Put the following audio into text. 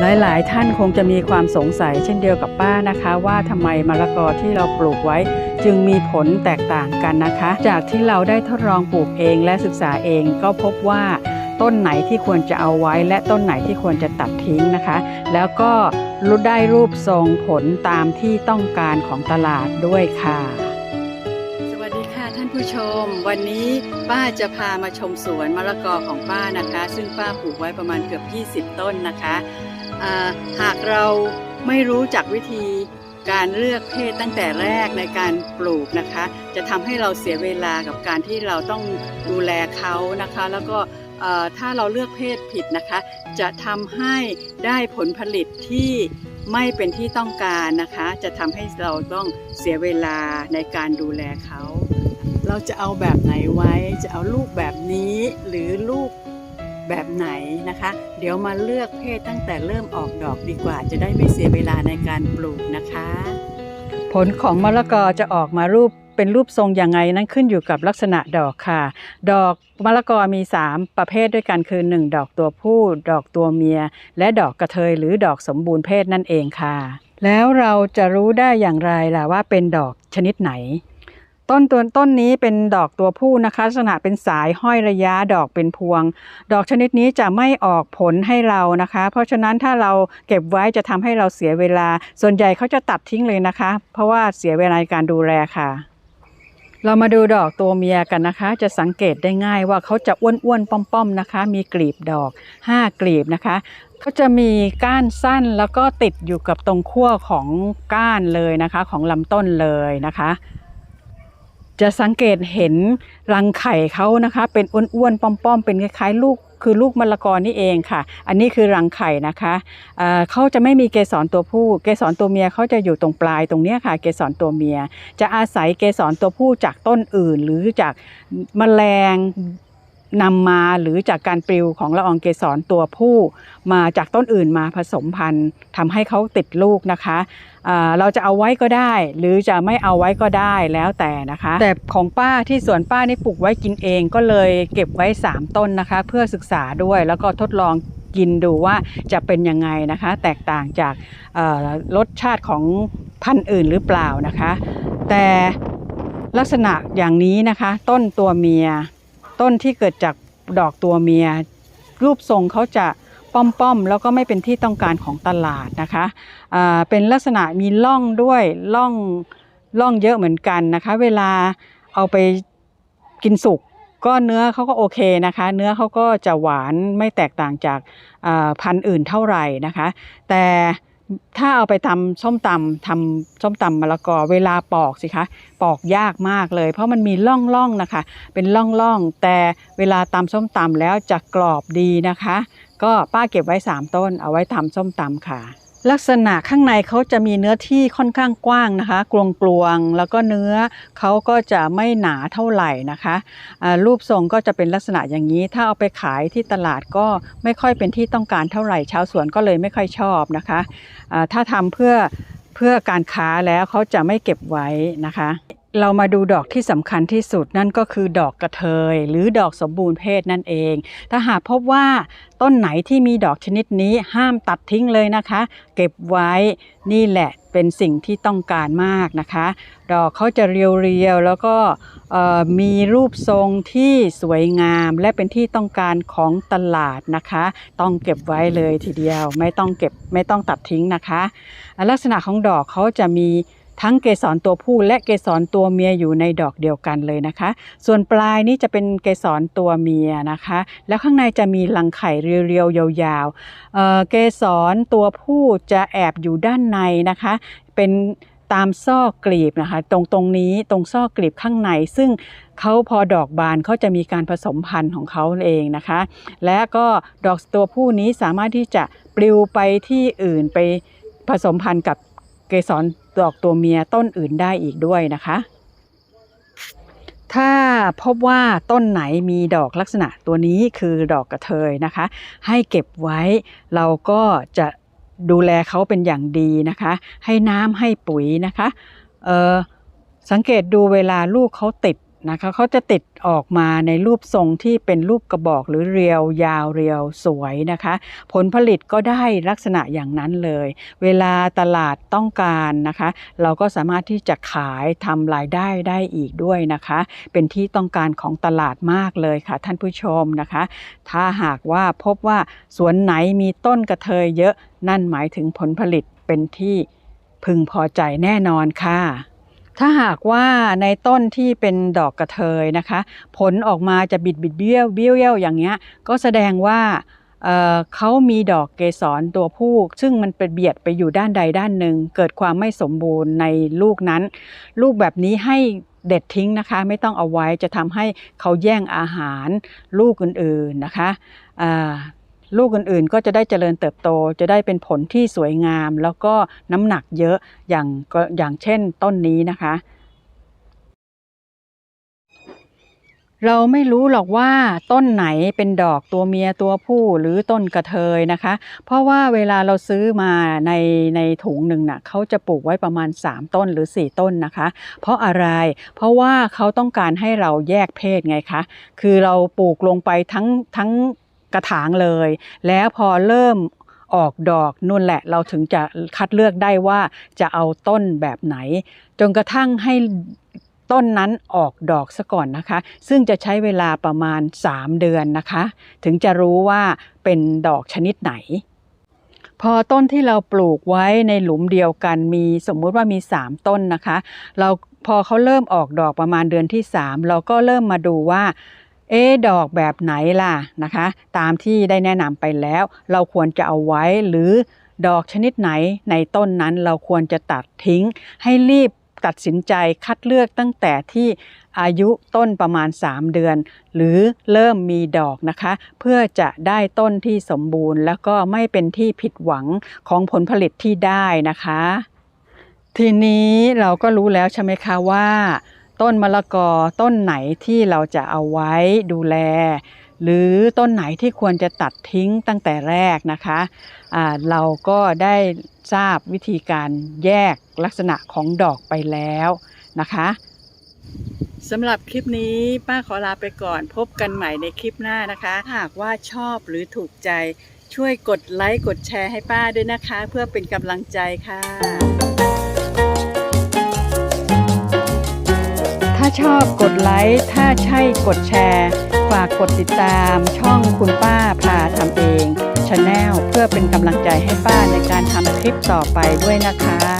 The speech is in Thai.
หลายๆ ท่านคงจะมีความสงสัยเช่นเดียวกับป้านะคะ ว่าทำไมมะละกอที่เราปลูกไว้ จึงมีผลแตกต่างกันนะคะ จากที่เราได้ทดลองปลูกเองและศึกษาเองก็พบว่าต้นไหนที่ควรจะเอาไว้ และต้นไหนที่ควรจะตัดทิ้งนะคะ แล้วก็รู้ได้รูปทรงผลตามที่ต้องการของตลาดด้วยค่ะ สวัสดีค่ะท่านผู้ชม วันนี้ป้าจะพามาชมสวนมะละกอของป้านะคะ ซึ่งป้าปลูกไว้ประมาณเกือบ 20 ต้นนะคะ หากเราไม่รู้จักวิธีการเลือกเพศตั้งแต่แรกในการปลูกนะคะ จะทำให้เราเสียเวลากับการที่เราต้องดูแลเขานะคะ แล้วก็ถ้าเราเลือกเพศผิดนะคะ จะทำให้ได้ผลผลิตที่ไม่เป็นที่ต้องการนะคะ จะทำให้เราต้องเสียเวลาในการดูแลเขา เราจะเอาแบบไหนไว้ จะเอาลูกแบบนี้หรือลูก แบบไหนนะคะ เดี๋ยวมาเลือกเพศตั้งแต่เริ่มออกดอกดีกว่า จะได้ไม่เสียเวลาในการปลูกนะคะ ผลของมะละกอจะออกมารูปเป็นรูปทรงยังไงนั้นขึ้นอยู่กับลักษณะดอกค่ะ ดอกมะละกอมี 3 ประเภทด้วยกันคือ 1 ดอกตัวผู้ ดอกตัวเมีย และดอกกระเทยหรือดอกสมบูรณ์เพศนั่นเองค่ะ แล้วเราจะรู้ได้อย่างไรล่ะว่าเป็นดอกชนิดไหน ต้นตัวต้นนี้เป็นดอกตัวผู้นะคะ ลักษณะเป็นสายห้อยระยะดอกเป็นพวง ดอกชนิดนี้จะไม่ออกผลให้เรานะคะ เพราะฉะนั้นถ้าเราเก็บไว้จะทำให้เราเสียเวลา ส่วนใหญ่เขาจะตัดทิ้งเลยนะคะ เพราะว่าเสียเวลาในการดูแลค่ะเรามาดูดอกตัวเมียกันนะคะ จะสังเกตได้ง่ายว่าเขาจะอ้วนๆป้อมๆนะคะ มีกลีบดอก 5 กลีบนะคะเขาจะมีก้านสั้นแล้วก็ติดอยู่กับตรงขั้วของก้านเลยนะคะ ของลำต้นเลยนะคะ จะสังเกตเห็นรังไข่เขานะคะ เป็นอ้วนๆป้อมๆเป็นคล้ายๆลูกคือลูกมะละกอนี่เองค่ะ อันนี้คือรังไข่นะคะเเขาจะไม่มีเกสรตัวผู้ เกสรตัวเมียเขาจะอยู่ตรงปลายตรงเนี้ยค่ะ เกสรตัวเมีย จะอาศัยเกสรตัวผู้จากต้นอื่น หรือจากแมลง นำมาหรือจากการปลิวของละอองเกสรตัวผู้ มาจากต้นอื่นมาผสมพันธุ์ทำให้เขาติดลูกนะคะอ่าเราจะเอาไว้ก็ได้ หรือจะไม่เอาไว้ก็ได้แล้วแต่นะคะ แต่ของป้าที่สวนป้านี่ปลูกไว้กินเองก็เลยเก็บไว้ 3 ต้นนะคะ เพื่อศึกษาด้วยแล้วก็ทดลองกินดูว่าจะเป็นยังไงนะคะ แตกต่างจากรสชาติของพันธุ์อื่นหรือเปล่านะคะ แต่ลักษณะอย่างนี้นะคะ ต้นตัวเมีย ต้นที่เกิดจากดอกตัวเมีย รูปทรงเขาจะป้อมๆแล้วก็ไม่เป็นที่ต้องการของตลาดนะคะอ่าเป็นลักษณะมีร่องด้วยร่องร่องเยอะเหมือนกันนะคะ เวลาเอาไปกินสุกก็เนื้อเขาก็โอเคนะคะ เนื้อเขาก็จะหวานไม่แตกต่างจากาพันธุ์อื่นเท่าไหร่นะคะ แต่ ถ้าเอาไปทำส้มตำทำส้มตำมะละกอเวลาปอกสิคะ ปอกยากมากเลย เพราะมันมีร่องๆนะคะ เป็นร่องๆแต่เวลาตำส้มตำแล้วจะกรอบดีนะคะ ก็ป้าเก็บไว้ 3 ต้นเอาไว้ทำส้มตำค่ะ ลักษณะข้างในเขาจะมีเนื้อที่ค่อนข้างกว้างนะคะ กลวงๆ แล้วก็เนื้อเขาก็จะไม่หนาเท่าไหร่นะคะะรูปทรงก็จะเป็นลักษณะอย่างนี้ ถ้าเอาไปขายที่ตลาดก็ไม่ค่อยเป็นที่ต้องการเท่าไหร่ ชาวสวนก็เลยไม่ค่อยชอบนะคะะถ้าทำเพื่อเพื่อการค้าแล้วเขาจะไม่เก็บไว้นะคะ เรามาดูดอกที่สำคัญที่สุดนั่นก็คือดอกกระเทย หรือดอกสมบูรณ์เพศนั่นเอง ถ้าหากพบว่าต้นไหนที่มีดอกชนิดนี้ห้ามตัดทิ้งเลยนะคะ เก็บไว้นี่แหละเป็นสิ่งที่ต้องการมากนะคะ ดอกเขาจะเรียวๆ แล้วก็มีรูปทรงที่สวยงามและเป็นที่ต้องการของตลาดนะคะ ต้องเก็บไว้เลยทีเดียวไม่ต้องเก็บไม่ต้องตัดทิ้งนะคะ ลักษณะของดอกเขาจะมี ทั้งเกสรตัวผู้และเกสรตัวเมียอยู่ในดอกเดียวกันเลยนะคะ ส่วนปลายนี่จะเป็นเกสรตัวเมียนะคะ แล้วข้างในจะมีรังไข่เรียวๆยาวๆเเกสรตัวผู้จะแอบอยู่ด้านในนะคะ เป็นตามซอกกลีบนะคะ ตรงตรงนี้ตรงซอกกลีบข้างใน ซึ่งเขาพอดอกบานเขาจะมีการผสมพันธุ์ของเขาเองนะคะ และก็ดอกตัวผู้นี้สามารถที่จะปลิวไปที่อื่นไปผสมพันธุ์กับเกสร ดอกตัวเมียต้นอื่นได้อีกด้วยนะคะ ถ้าพบว่าต้นไหนมีดอกลักษณะตัวนี้คือดอกกระเทยนะคะ ให้เก็บไว้เราก็จะดูแลเขาเป็นอย่างดีนะคะ ให้น้ำให้ปุ๋ยนะคะสังเกตดูเวลาลูกเขาติด นะคะเขาจะติดออกมาในรูปทรงที่เป็นรูปกระบอกหรือเรียวยาวเรียวสวยนะคะ ผลผลิตก็ได้ลักษณะอย่างนั้นเลย เวลาตลาดต้องการนะคะ เราก็สามารถที่จะขายทำรายได้ได้อีกด้วยนะคะ เป็นที่ต้องการของตลาดมากเลยค่ะท่านผู้ชมนะคะ ถ้าหากว่าพบว่าสวนไหนมีต้นกระเทยเยอะนั่นหมายถึงผลผลิตเป็นที่พึงพอใจแน่นอนค่ะ ถ้าหากว่าในต้นที่เป็นดอกกระเทยนะคะ ผลออกมาจะบิดบิดเบี้ยวเบี้ยวเยวอย่างเงี้ยก็แสดงว่าเเขามีดอกเกสรตัวผู้ ซึ่งมันเป็นเบียดไปอยู่ด้านใดด้านหนึ่ง เกิดความไม่สมบูรณ์ในลูกนั้น ลูกแบบนี้ให้เด็ดทิ้งนะคะ ไม่ต้องเอาไว้จะทำให้เขาแย่งอาหารลูกอื่นๆนะคะ ลูกอื่นๆ ก็จะได้เจริญเติบโต จะได้เป็นผลที่สวยงาม แล้วก็น้ำหนักเยอะอย่างอย่างเช่นต้นนี้นะคะ เราไม่รู้หรอกว่าต้นไหนเป็นดอกตัวเมียตัวผู้หรือต้นกระเทยนะคะ เพราะว่าเวลาเราซื้อมาในในถุงหนึ่งน่ะเขาจะปลูกไว้ประมาณ 3 ต้นหรือ 4 ต้นนะคะ เพราะอะไรเพราะว่าเขาต้องการให้เราแยกเพศไงคะ คือเราปลูกลงไปทั้งทั้ง กระถางเลย แล้วพอเริ่มออกดอกนู่นแหละเราถึงจะคัดเลือกได้ว่าจะเอาต้นแบบไหน จนกระทั่งให้ต้นนั้นออกดอกซะก่อนนะคะ ซึ่งจะใช้เวลาประมาณ 3 เดือนนะคะ ถึงจะรู้ว่าเป็นดอกชนิดไหน พอต้นที่เราปลูกไว้ในหลุมเดียวกันมีสมมุติว่ามี 3 ต้นนะคะ เราพอเขาเริ่มออกดอกประมาณเดือนที่ 3 เราก็เริ่มมาดูว่า เอ๊ดอกแบบไหนล่ะนะคะ ตามที่ได้แนะนำไปแล้ว เราควรจะเอาไว้หรือดอกชนิดไหนในต้นนั้นเราควรจะตัดทิ้ง ให้รีบตัดสินใจคัดเลือกตั้งแต่ที่อายุต้นประมาณ 3 เดือน หรือเริ่มมีดอกนะคะ เพื่อจะได้ต้นที่สมบูรณ์ แล้วก็ไม่เป็นที่ผิดหวังของผลผลิตที่ได้นะคะ ทีนี้เราก็รู้แล้วใช่ไหมคะว่า ต้นมะละกอต้นไหนที่เราจะเอาไว้ดูแล หรือต้นไหนที่ควรจะตัดทิ้งตั้งแต่แรกนะคะอ่าเราก็ได้ทราบวิธีการแยกลักษณะของดอกไปแล้วนะคะสำหรับคลิปนี้ป้าขอลาไปก่อนพบกันใหม่ในคลิปหน้านะคะ หากว่าชอบหรือถูกใจช่วยกดไลค์กดแชร์ให้ป้าด้วยนะคะ เพื่อเป็นกำลังใจค่ะ ชอบกดไลค์ ถ้าใช่กดแชร์ ฝากกดติดตามช่องคุณป้าพาทำเองชาแนลเพื่อเป็นกำลังใจให้ป้าในการทำคลิปต่อไปด้วยนะคะ